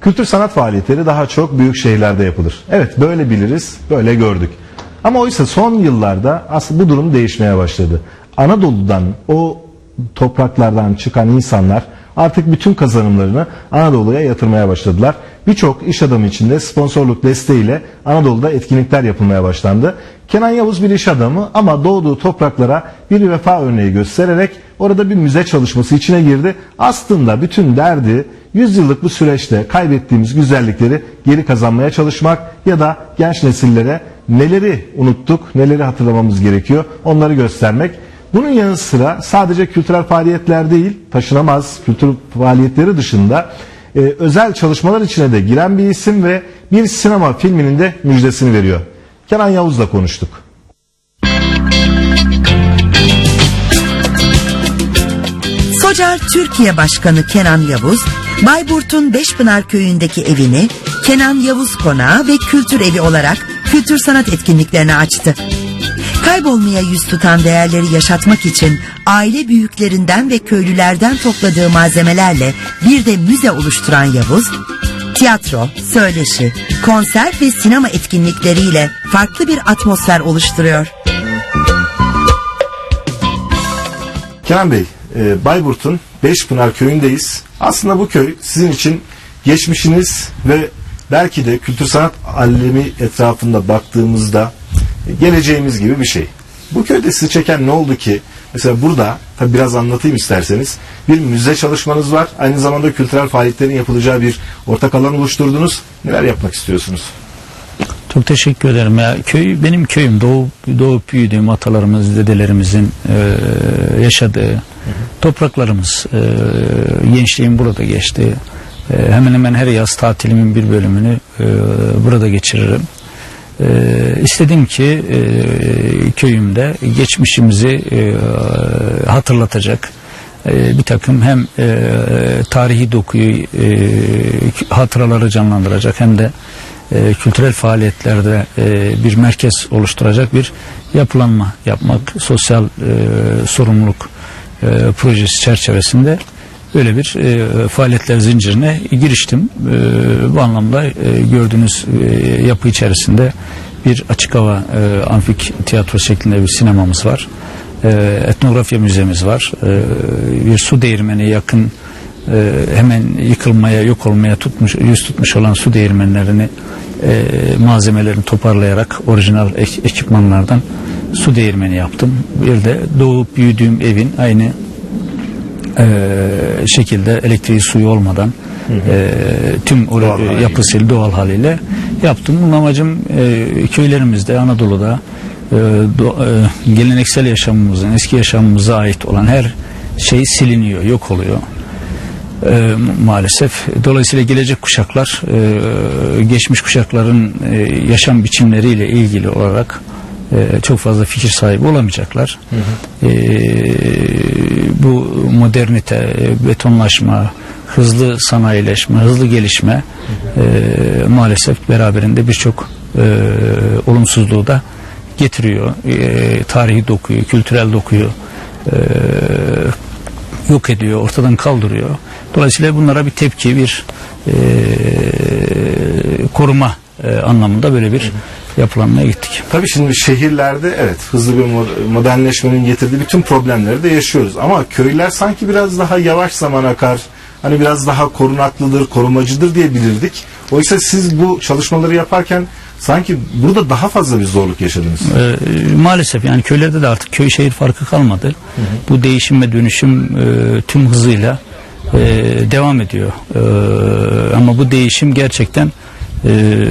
Kültür sanat faaliyetleri daha çok büyük şehirlerde yapılır. Evet böyle biliriz, böyle gördük. Ama oysa son yıllarda aslında bu durum değişmeye başladı. Anadolu'dan o topraklardan çıkan insanlar artık bütün kazanımlarını Anadolu'ya yatırmaya başladılar. Birçok iş adamı içinde sponsorluk desteğiyle Anadolu'da etkinlikler yapılmaya başlandı. Kenan Yavuz bir iş adamı ama doğduğu topraklara bir vefa örneği göstererek orada bir müze çalışması içine girdi. Aslında bütün derdi 100 yıllık bu süreçte kaybettiğimiz güzellikleri geri kazanmaya çalışmak ya da genç nesillere neleri unuttuk, neleri hatırlamamız gerekiyor onları göstermek. Bunun yanı sıra sadece kültürel faaliyetler değil, taşınamaz kültür faaliyetleri dışında e, özel çalışmalar içine de giren bir isim ve bir sinema filminin de müjdesini veriyor. Kenan Yavuz'la konuştuk. Socar Türkiye Başkanı Kenan Yavuz, Bayburt'un Beşpınar köyündeki evini Kenan Yavuz Konağı ve Kültür Evi olarak kültür sanat etkinliklerini açtı. Kaybolmaya yüz tutan değerleri yaşatmak için aile büyüklerinden ve köylülerden topladığı malzemelerle bir de müze oluşturan Yavuz, tiyatro, söyleşi, konser ve sinema etkinlikleriyle farklı bir atmosfer oluşturuyor. Kenan Bey, e, Bayburt'un Beşpınar köyündeyiz. Aslında bu köy sizin için geçmişiniz ve belki de kültür sanat alemi etrafında baktığımızda geleceğimiz gibi bir şey. Bu köyde sizi çeken ne oldu ki? Mesela burada, tabi biraz anlatayım isterseniz, bir müze çalışmanız var. Aynı zamanda kültürel faaliyetlerin yapılacağı bir ortak alan oluşturdunuz. Neler yapmak istiyorsunuz? Çok teşekkür ederim. Ya köy benim köyüm. Doğup doğup büyüdüğüm atalarımız, dedelerimizin e, yaşadığı topraklarımız. E, gençliğim burada geçti. E, hemen hemen her yaz tatilimin bir bölümünü e, burada geçiririm. E, istedim ki e, köyümde geçmişimizi e, hatırlatacak e, bir takım hem e, tarihi dokuyu e, hatıraları canlandıracak hem de e, kültürel faaliyetlerde e, bir merkez oluşturacak bir yapılanma yapmak sosyal e, sorumluluk e, projesi çerçevesinde böyle bir e, faaliyetler zincirine giriştim. E, bu anlamda e, gördüğünüz e, yapı içerisinde bir açık hava e, amfik tiyatro şeklinde bir sinemamız var. E, etnografya müzemiz var. E, bir su değirmeni yakın e, hemen yıkılmaya yok olmaya tutmuş yüz tutmuş olan su değirmenlerini e, malzemelerini toparlayarak orijinal ek- ekipmanlardan su değirmeni yaptım. Bir de doğup büyüdüğüm evin aynı e, şekilde elektriği suyu olmadan e, tüm Doğal haliyle. yapısıyla doğal haliyle yaptım. Bunun amacım e, köylerimizde Anadolu'da e, do- e, geleneksel yaşamımızın eski yaşamımıza ait olan her şey siliniyor, yok oluyor. E, maalesef. Dolayısıyla gelecek kuşaklar e, geçmiş kuşakların e, yaşam biçimleriyle ilgili olarak e, çok fazla fikir sahibi olamayacaklar. E, bu modernite, e, betonlaşma, hızlı sanayileşme, hızlı gelişme e, maalesef beraberinde birçok e, olumsuzluğu da getiriyor. E, tarihi dokuyu, kültürel dokuyu e, yok ediyor, ortadan kaldırıyor. Dolayısıyla bunlara bir tepki, bir e, koruma e, anlamında böyle bir yapılanmaya gittik. Tabii şimdi şehirlerde evet hızlı bir mo- modernleşmenin getirdiği bütün problemleri de yaşıyoruz. Ama köyler sanki biraz daha yavaş zaman akar. Hani biraz daha korunaklıdır, korumacıdır diye bilirdik. Oysa siz bu çalışmaları yaparken sanki burada daha fazla bir zorluk yaşadınız. E, maalesef yani köylerde de artık köy şehir farkı kalmadı. Bu değişim ve dönüşüm e, tüm hızıyla e, devam ediyor. E, ama bu değişim gerçekten e,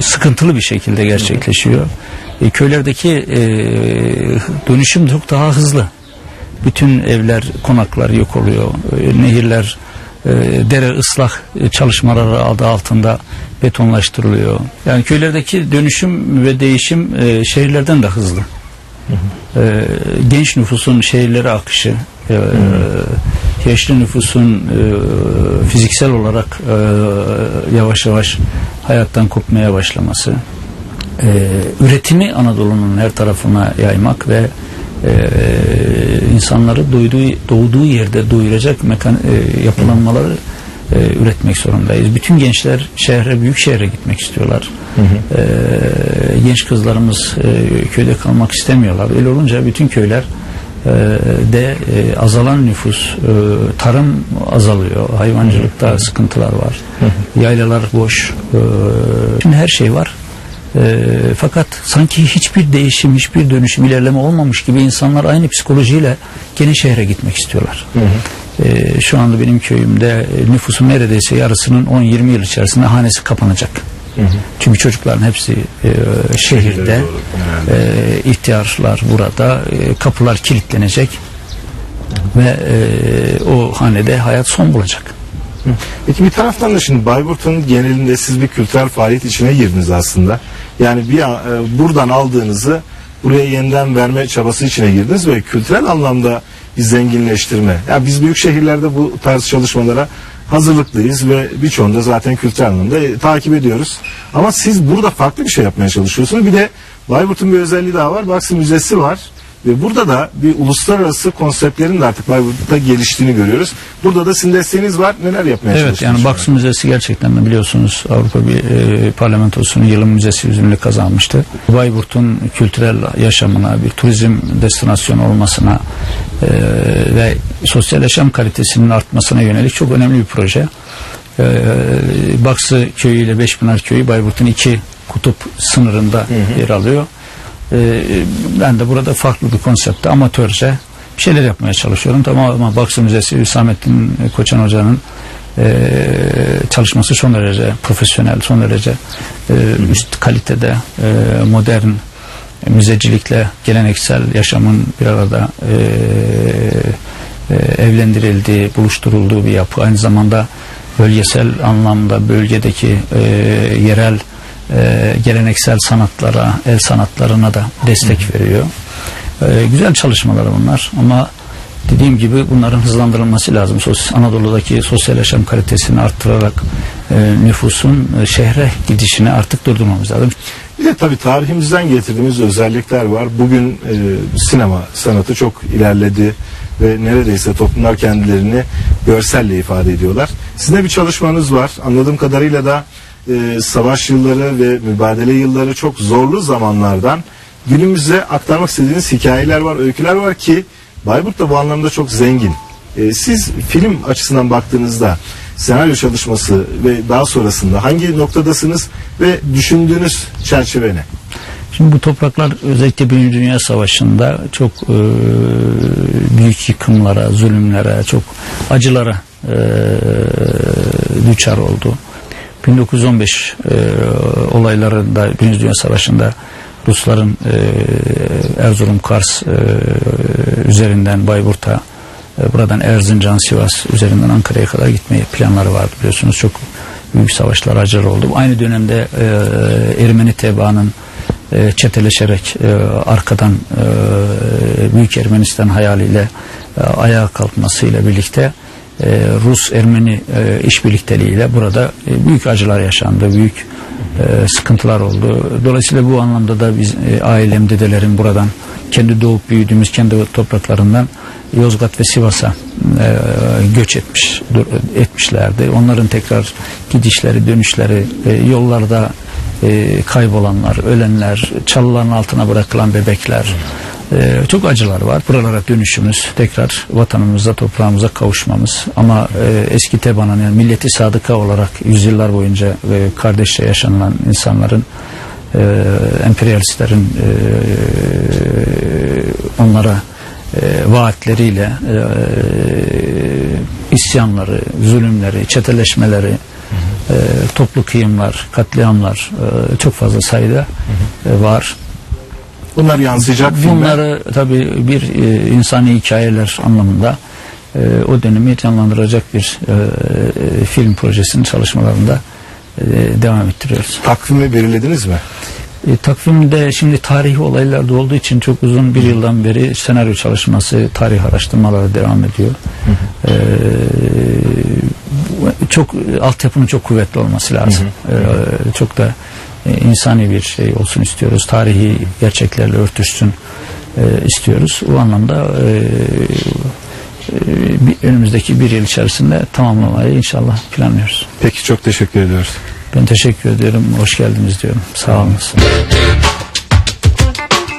sıkıntılı bir şekilde gerçekleşiyor. E, köylerdeki e, dönüşüm çok daha hızlı. Bütün evler, konaklar yok oluyor. E, nehirler, dere ıslah e, çalışmaları adı altında betonlaştırılıyor. Yani köylerdeki dönüşüm ve değişim e, şehirlerden de hızlı. E, genç nüfusun şehirlere akışı, e, yaşlı nüfusun fiziksel olarak yavaş yavaş hayattan kopmaya başlaması, üretimi Anadolu'nun her tarafına yaymak ve e, insanları duyduğu, doğduğu yerde doyuracak mekan, e, yapılanmaları e, üretmek zorundayız. Bütün gençler şehre, büyük şehre gitmek istiyorlar. E, genç kızlarımız e, köyde kalmak istemiyorlar. Öyle olunca bütün köyler e, de e, azalan nüfus, e, tarım azalıyor, hayvancılıkta sıkıntılar var, yaylalar boş, e, şimdi her şey var. E, fakat sanki hiçbir değişim, hiçbir dönüşüm, ilerleme olmamış gibi insanlar aynı psikolojiyle gene şehre gitmek istiyorlar. E, şu anda benim köyümde e, nüfusun neredeyse yarısının 10-20 yıl içerisinde hanesi kapanacak. Çünkü çocukların hepsi e, şehirde, e, ihtiyarlar burada, e, kapılar kilitlenecek ve e, o hanede hayat son bulacak. Peki bir taraftan da şimdi Bayburt'un genelinde siz bir kültürel faaliyet içine girdiniz aslında. Yani bir e, buradan aldığınızı buraya yeniden verme çabası içine girdiniz ve kültürel anlamda bir zenginleştirme. Yani biz büyük şehirlerde bu tarz çalışmalara hazırlıklıyız ve birçoğunda zaten kültürel anlamda e, takip ediyoruz. Ama siz burada farklı bir şey yapmaya çalışıyorsunuz. Bir de Bayburt'un bir özelliği daha var. Baksı Müzesi var. Ve burada da bir uluslararası konseptlerin de artık Bayburt'ta geliştiğini görüyoruz. Burada da sizin desteğiniz var. Neler yapmaya Evet çalışıyorsunuz? yani Baksı Müzesi gerçekten de biliyorsunuz Avrupa bir e, parlamentosunun yılın müzesi üzümünü kazanmıştı. Bayburt'un kültürel yaşamına, bir turizm destinasyonu olmasına e, ve sosyal yaşam kalitesinin artmasına yönelik çok önemli bir proje. E, Baksı Köyü ile Beşpınar Köyü Bayburt'un iki kutup sınırında yer alıyor. E, ben de burada farklı bir konsepte amatörce bir şeyler yapmaya çalışıyorum. Tamam ama Baksı Müzesi Hüsamettin Koçan Hoca'nın e, çalışması son derece profesyonel, son derece e, üst kalitede e, modern müzecilikle geleneksel yaşamın bir arada evlendirildiği, buluşturulduğu bir yapı. Aynı zamanda bölgesel anlamda bölgedeki e, yerel e, geleneksel sanatlara, el sanatlarına da destek veriyor. E, güzel çalışmalar bunlar ama dediğim gibi bunların hızlandırılması lazım. Sos- Anadolu'daki sosyal yaşam kalitesini arttırarak e, nüfusun e, şehre gidişini artık durdurmamız lazım. Bir de tabii tarihimizden getirdiğimiz özellikler var. Bugün e, sinema sanatı çok ilerledi ve neredeyse toplumlar kendilerini görselle ifade ediyorlar. Sizin de bir çalışmanız var. Anladığım kadarıyla da e, savaş yılları ve mübadele yılları çok zorlu zamanlardan günümüze aktarmak istediğiniz hikayeler var, öyküler var ki Bayburt da bu anlamda çok zengin. E, siz film açısından baktığınızda senaryo çalışması ve daha sonrasında hangi noktadasınız ve düşündüğünüz çerçeve ne? Şimdi bu topraklar özellikle Birinci Dünya Savaşı'nda çok e, büyük yıkımlara, zulümlere, çok acılara e, düçar oldu. 1915 e, olaylarında Birinci Dünya Savaşı'nda Rusların e, Erzurum, Kars e, üzerinden Bayburt'a e, buradan Erzincan, Sivas üzerinden Ankara'ya kadar gitmeye planları vardı biliyorsunuz. Çok büyük savaşlar acılar oldu. Aynı dönemde e, Ermeni tebaanın e, çeteleşerek e, arkadan e, Büyük Ermenistan hayaliyle e, ayağa kalkmasıyla birlikte Rus-Ermeni e, işbirlikteliğiyle burada e, büyük acılar yaşandı, büyük e, sıkıntılar oldu. Dolayısıyla bu anlamda da biz e, ailem, dedelerim buradan kendi doğup büyüdüğümüz kendi topraklarından Yozgat ve Sivas'a e, göç etmiş etmişlerdi. Onların tekrar gidişleri, dönüşleri, e, yollarda e, kaybolanlar, ölenler, çalıların altına bırakılan bebekler, e, çok acılar var. Buralara dönüşümüz, tekrar vatanımıza, toprağımıza kavuşmamız. Ama e, eski Teban'ın yani milleti sadıka olarak yüzyıllar boyunca e, kardeşçe yaşanılan insanların e, emperyalistlerin e, onlara e, vaatleriyle e, isyanları, zulümleri, çeteleşmeleri, e, toplu kıyımlar, katliamlar e, çok fazla sayıda e, var. Bunlar yansıyacak filmler. Bunları tabii bir e, insani hikayeler anlamında e, o dönemi canlandıracak bir e, e, film projesinin çalışmalarında e, devam ettiriyoruz. Takvimi belirlediniz mi? E, takvimde şimdi tarihi olaylarda olduğu için çok uzun bir yıldan beri senaryo çalışması, tarih araştırmaları devam ediyor. E, bu- çok altyapının çok kuvvetli olması lazım. E, çok da e, insani bir şey olsun istiyoruz. Tarihi gerçeklerle örtüşsün e, istiyoruz. O anlamda e, önümüzdeki bir yıl içerisinde tamamlamayı inşallah planlıyoruz. Peki çok teşekkür ediyoruz. Ben teşekkür ediyorum. Hoş geldiniz diyorum. Sağ olun.